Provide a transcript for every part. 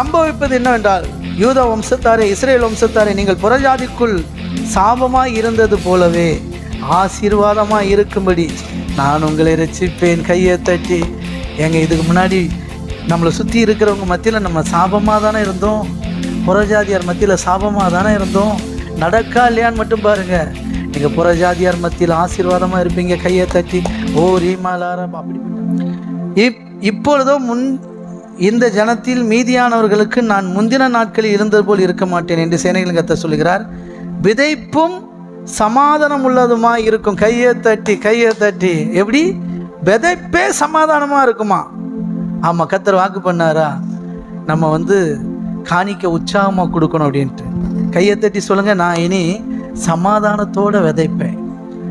சம்பவிப்பது என்னவென்றால் யூத வம்சத்தாரே இஸ்ரேல் வம்சத்தாரே நீங்கள் புறஜாதிக்குள் சாபமாய் இருந்தது போலவே ஆசீர்வாதமாக இருக்கும்படி நான் உங்களை ரசிப்பேன் கையை தட்டி. எங்கள் இதுக்கு முன்னாடி நம்மளை சுற்றி இருக்கிறவங்க மத்தியில் நம்ம சாபமாக தானே இருந்தோம்? புறஜாதியார் மத்தியில் சாபமாக தானே இருந்தோம்? நடக்கா இல்லையான்னு மட்டும் பாருங்கள் நீங்கள் புறஜாதியார் மத்தியில் ஆசீர்வாதமாக இருப்பீங்க கையை தட்டி. ஓ ரீமாலாரம் அப்படி இப் இப்பொழுதோ முன் இந்த ஜனத்தில் மீதியானவர்களுக்கு நான் முந்தின நாட்களில் இருந்தது போல் இருக்க மாட்டேன் என்று சேனைகளின் கத்த சொல்கிறார் விதைப்பும் சமாதானம் உள்ளதுமா இருக்கும். கையை தட்டி கையை தட்டி. எப்படி? விதைப்பே சமாதானமாக இருக்குமா? ஆமாம் கத்தர் வாக்கு பண்ணாரா? நம்ம வந்து காணிக்க உற்சாகமாக கொடுக்கணும் அப்படின்ட்டு. கையை தட்டி சொல்லுங்கள் நான் இனி சமாதானத்தோடு விதைப்பேன்.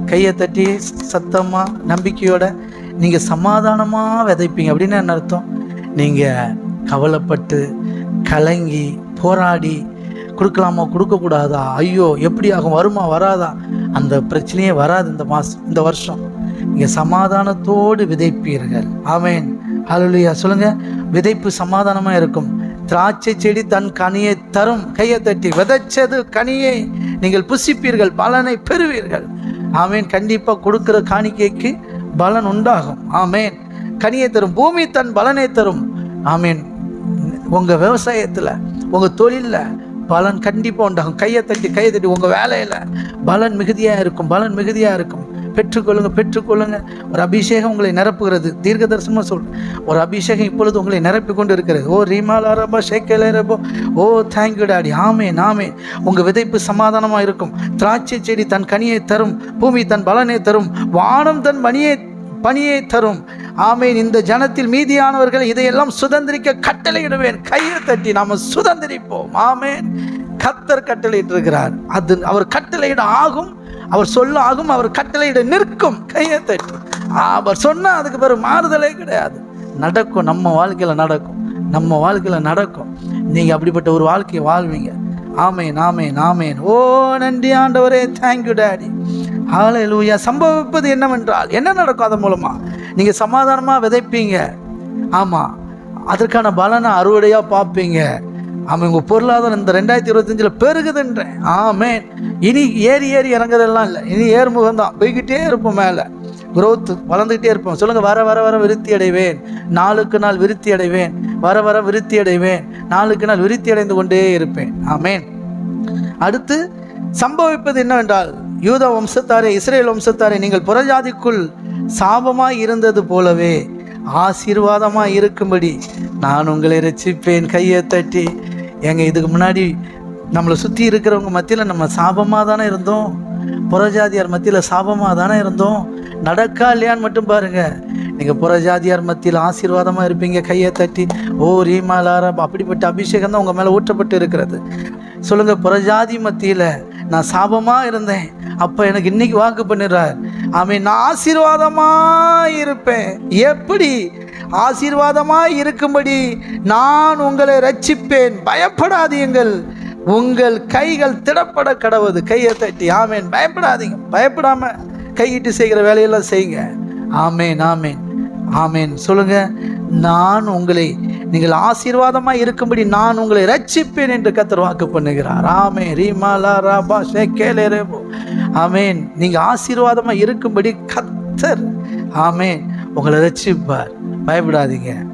கையை தட்டி சத்தமாக நம்பிக்கையோட நீங்கள் சமாதானமாக விதைப்பீங்க. அப்படின்னு என்ன அர்த்தம்? நீங்கள் கவலைப்பட்டு கலங்கி போராடி கொடுக்கலாமா கொடுக்கக்கூடாதா? ஐயோ எப்படி ஆகும் வருமா வராதா? அந்த பிரச்சனையே வராது இந்த மாதம் இந்த வருஷம். நீங்கள் சமாதானத்தோடு விதைப்பீர்கள். ஆமேன். அலுலியா சொல்லுங்க. விதைப்பு சமாதானமாக இருக்கும். திராட்சை செடி தன் கனியை தரும். கையை தட்டி விதைச்சது கனியை நீங்கள் புசிப்பீர்கள். பலனை பெறுவீர்கள். ஆமேன். கண்டிப்பாக கொடுக்குற காணிக்கைக்கு பலன் உண்டாகும். ஆமேன். கனியை தரும் பூமி தன் பலனை தரும். ஆமீன். உங்கள் விவசாயத்தில் உங்கள் தொழிலில் பலன் கண்டிப்பாக உண்டாகும். கையை தட்டி கையை தட்டி உங்கள் வேலையில் பலன் மிகுதியாக இருக்கும் பலன் மிகுதியாக இருக்கும். பெற்றுக்கொள்ளுங்க பெற்றுக்கொள்ளுங்க. ஒரு அபிஷேகம் உங்களை நிரப்புகிறது. தீர்க்க தரிசனமாக சொல். ஒரு அபிஷேகம் இப்பொழுது உங்களை நிரப்பி கொண்டு இருக்கிறது ஓ ரீமாலா ரபா ஷேக்கேலே ஓ தேங்க்யூ டாடி ஆமே நாமே உங்கள் விதைப்பு சமாதானமாக இருக்கும். திராட்சை செடி தன் கனியை தரும். பூமி தன் பலனை தரும். வானம் தன் மணியை பணியை தரும். ஆமேன். இந்த ஜனத்தில் மீதியானவர்கள் இதையெல்லாம் சுதந்திரிக்க கட்டளையிடுவேன். கையை தட்டி நாம் சுதந்திரிப்போம். ஆமேன். கத்தர் கட்டளையிட்டு இருக்கிறார் அது அவர் கட்டளையிட ஆகும். அவர் சொல்ல ஆகும். அவர் கட்டளையிட நிற்கும். கையை தட்டி. அவர் சொன்னால் அதுக்கு பிறகு மாறுதலே கிடையாது. நடக்கும். நம்ம வாழ்க்கையில் நடக்கும். நம்ம வாழ்க்கையில் நடக்கும். நீங்கள் அப்படிப்பட்ட ஒரு வாழ்க்கையை வாழ்வீங்க. ஆமேன் ஆமேன் ஆமேன். ஓ நன்றி ஆண்டவரே. தேங்க்யூ டேடி லூயா சம்பவிப்பது என்னவென்றால் என்ன நடக்கும் அதன் மூலமாக நீங்கள் சமாதானமாக விதைப்பீங்க. ஆமாம் அதற்கான பலனை அறுவடையாக பார்ப்பீங்க. அவன் உங்கள் பொருளாதாரம் இந்த ரெண்டாயிரத்தி இருபத்தஞ்சில் பெருகுதுன்றேன். ஆமேன். இனி ஏறி ஏறி இறங்குறதெல்லாம் இல்லை. இனி ஏறுமுகம் தான். போய்கிட்டே இருப்போம் மேலே. குரோத் வளர்ந்துக்கிட்டே இருப்போம். சொல்லுங்கள் வர வர வர விருத்தி அடைவேன். நாளுக்கு நாள் விருத்தி அடைவேன். வர வர விருத்தி அடைவேன். நாளுக்கு நாள் விருத்தி அடைந்து கொண்டே இருப்பேன். ஆமேன். அடுத்து சம்பவிப்பது என்னவென்றால் யூத வம்சத்தாரே இஸ்ரேல் வம்சத்தாரே நீங்கள் புறஜாதிக்குள் சாபமாக இருந்தது போலவே ஆசீர்வாதமாக இருக்கும்படி நான் உங்களை ரசிப்பேன் கையை தட்டி. எங்க இதுக்கு முன்னாடி நம்மளை சுற்றி இருக்கிறவங்க மத்தியில் நம்ம சாபமாக தானே இருந்தோம்? புறஜாதியார் மத்தியில் சாபமாக தானே இருந்தோம்? நடக்கா இல்லையான்னு மட்டும் பாருங்கள் நீங்கள் புறஜாதியார் மத்தியில் ஆசீர்வாதமாக இருப்பீங்க கையை தட்டி. ஓ ரீமாலாரா அப்படிப்பட்ட அபிஷேகம் தான் உங்கள் மேலே ஊற்றப்பட்டு இருக்கிறது. சொல்லுங்கள் புறஜாதி மத்தியில் நான் சாபமாக இருந்தேன். அப்போ எனக்கு இன்றைக்கி வாக்கு பண்ணிடுறார். அவன் நான் ஆசீர்வாதமாக இருப்பேன் எப்படி? ஆசீர்வாதமாக இருக்கும்படி நான் உங்களை ரட்சிப்பேன். பயப்படாதீங்கள் உங்கள் கைகள் திடப்பட கடவுது. கையை தட்டி ஆமேன். பயப்படாதீங்க. பயப்படாம கையிட்டு செய்கிற வேலையெல்லாம் செய்யுங்க. ஆமேன் ஆமேன் ஆமேன். சொல்லுங்க நான் உங்களை நீங்கள் ஆசீர்வாதமாக இருக்கும்படி நான் உங்களை ரட்சிப்பேன் என்று கத்தர் வாக்கு பண்ணுகிறார். ஆமே ரீமாலா ராபா ஷேக்கேலே ரேபோ. ஆமேன். நீங்கள் ஆசீர்வாதமாக இருக்கும்படி கத்தர் ஆமேன் உங்களை ரட்சிப்பார் பயப்படாதீங்க.